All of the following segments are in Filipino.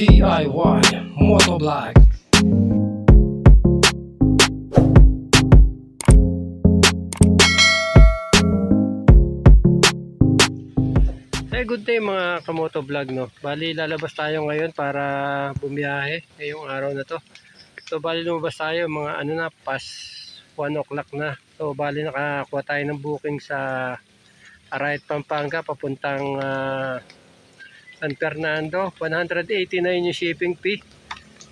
DIY Motovlog Hey, good day mga kamoto vlog no. Bali lalabas tayo ngayon para bumiyahe ngayong araw na to. So bali lumabas tayo mga ano na pas 1 o'clock na. So bali nakakuha tayo ng booking sa Arayat Pampanga papuntang ah, San Fernando. 189 yung shipping fee.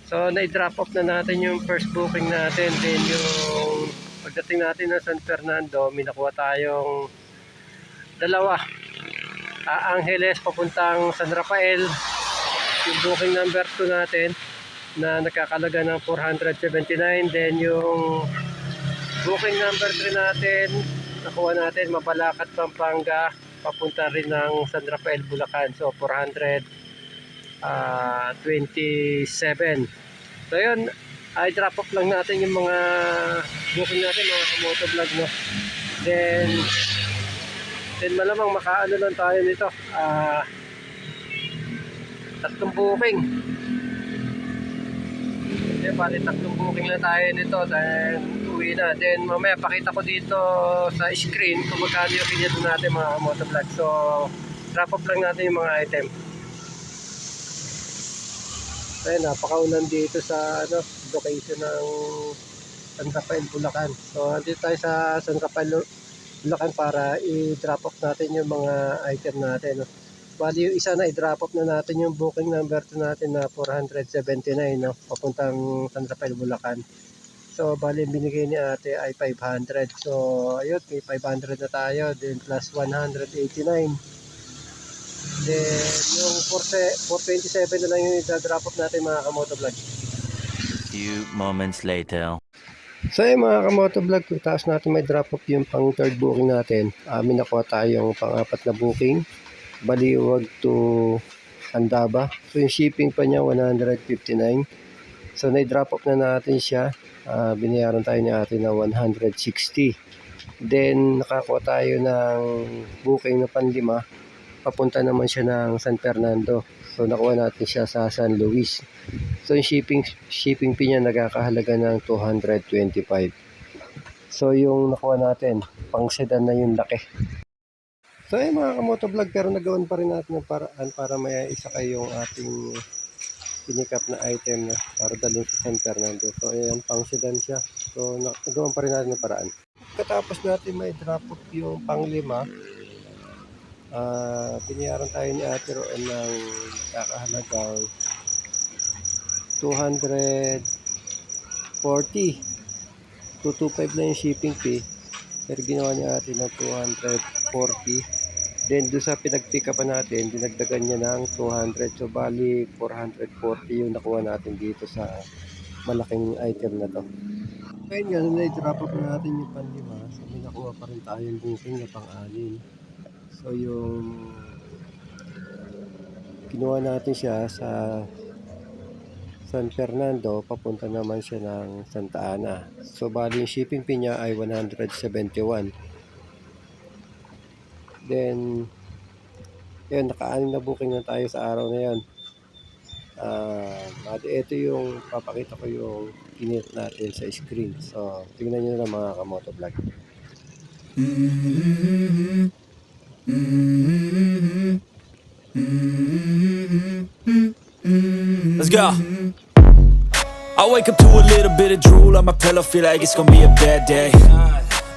So na-drop off na natin yung first booking natin. Then yung pagdating natin ng San Fernando, may nakuha tayong dalawa Ah, Angeles papuntang San Rafael yung booking number 2 natin na nagkakalaga ng 479 then yung booking number 3 natin nakuha natin Mabalacat Pampanga papunta rin ng San Rafael Bulacan so 427 so yun ay drop off lang natin yung mga booking natin mga motovlog no then Then malamang makaano lang tayo nito. Ah tatlong booking. Eh, bali tatlong booking lang tayo nito. Then uwi na. Then mamaya pakita ko dito sa screen kung magkano yung kinito natin mga motovlog. So wrap up lang natin yung mga item. Ayun, napakaulan dito sa ano, location ng San Rafael, Bulacan. So, andito tayo sa San Rafael, Bulacan para i-drop off natin yung mga item natin. No? Bali yung isa na i-drop off na natin yung booking number 2 natin na 479 no? papuntang San Rafael, Bulacan. So bali binigay ni ate ay 500. So ayun, may 500 na tayo. Then plus 189. Then yung 4, 427 na lang yung i-drop off natin mga kamoto vlog. few moments later. So yung mga kamoto vlog, taas natin may drop off yung pang third booking natin, amin nakuha tayong pang apat na booking. Baliwag to Andaba. So yung shipping pa niya 159. So na-drop off na natin siya. Ah, binayaran tayo ni ate na 160. Then nakakuha tayo ng booking na panlima. Papunta naman siya ng San Fernando. So nakuha natin siya sa San Luis. So yung shipping shipping fee niya nagkakahalaga ng 225. So yung nakuha natin, pang sedan na yung laki. So ayun mga kamotovlog, pero nagawan pa rin natin ng paraan para may isa kayong ating pinikap na item na para dalhin sa San Fernando. So ayan, pang sedan siya. So na- nagawan pa rin natin ng paraan. Katapos natin may drop off yung pang lima, ah binayaran tayo ni Ate Roen ng kakahalagang 240 225 na yung shipping fee pero ginawa niya natin ng 240 then doon sa pinag-pick up natin dinagdagan niya ng 200 so bali 440 yung nakuha natin dito sa malaking item na to ngayon nga nung na-drop up na natin yung panlima so may nakuha pa rin tayong booking na pang-alin so yung kinuha natin siya sa San Fernando, papunta naman siya ng Santa Ana. So, bali yung shipping fee niya ay 171. Then, yun, naka-anim na booking na tayo sa araw na yun. Ah, bali, ito yung papakita ko yung kinit natin sa screen. So, tingnan nyo na mga kamoto vlog. Let's go. I wake up to a little bit of drool on my pillow, feel like it's gonna be a bad day.